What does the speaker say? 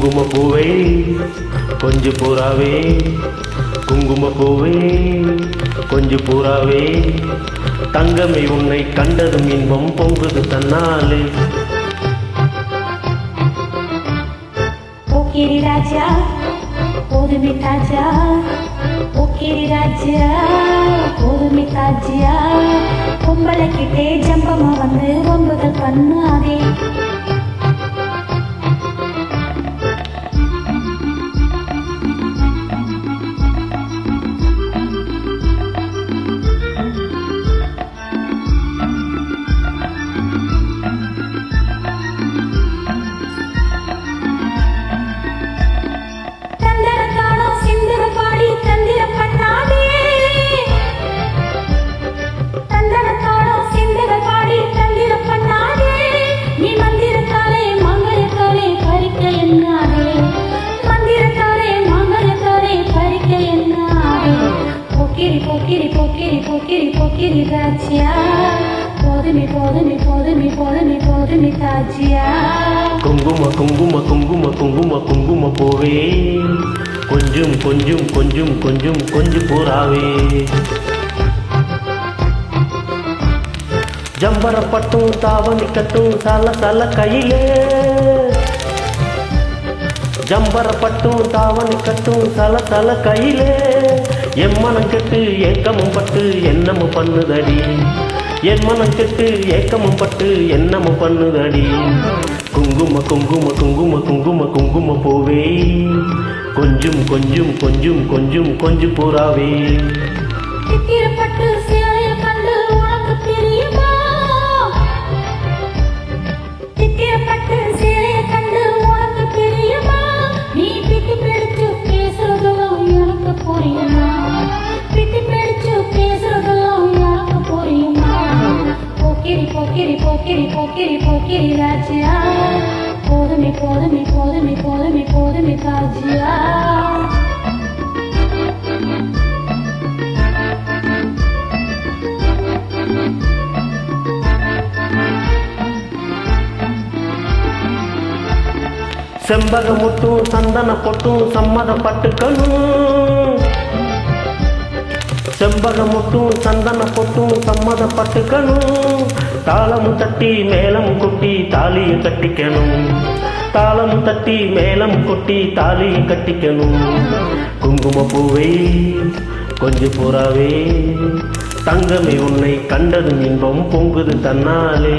குங்கும பூவே கொஞ்சு பூராவே குங்கும பூவே கொஞ்சு பூராவே. தங்கமே உன்னை கண்டதும் இன்பம் பொங்குது தன்னாலே. போக்கிரி ராஜா போதுமே தாஜா. போக்கிரி ராஜா போதுமே தாஜா. பொம்பளை கிட்டே ஜம்பமா வந்து ஒன்புதல் பண்ணாதே போக்கிரி போக்கிரி போக்கிரி போக்கிரி போக்கிரி ராஜ்யா. போதுமே போதுமே. போதுமே போதுமே போதுமே தாஜ்யா குங்கும குங்கும குங்கும குங்கும குங்கும கொஞ்சம் கொஞ்சம் கொஞ்சம் கொஞ்சம் போறாவே. பூராவே ஜம்பரப்பட்டும் தாவணி கட்டும் சல சல கையிலே. ஜம்பரப்பட்டும் தாவணி கட்டும் சல சல கையிலே. எம்மனம் கெட்டு ஏக்கமும் பட்டு என்னமும் பண்ணுதடி. என் மனம் கெட்டு ஏக்கமும் பட்டு என்னமும் பண்ணுதடி. குங்கும குங்கும குங்கும குங்கும குங்கும போவே. கொஞ்சம் கொஞ்சம் கொஞ்சம் கொஞ்சம் கொஞ்சம் பூராவே. போக்கிரி போக்கிரி போக்கிரி ராஜியா. ராஜா போதுமே போதுமே போதுமே போதுமே போதுமே செம்பக முட்டும் சந்தன பொட்டும் சம்மதப்பட்டுக்கணும். செம்பக முட்டும் சந்தன பொட்டும் சம்மதப்பட்டுக்கணும் தாளம் தட்டி மேலம் கொட்டி தாலியை கட்டிக்கணும். தாளம் தட்டி மேலம் கொட்டி தாலியை கட்டிக்கணும். குங்கும பூவை கொஞ்சம் புறாவே தங்கமே உன்னை கண்டதும் இன்பம் பொங்குது தன்னாலே.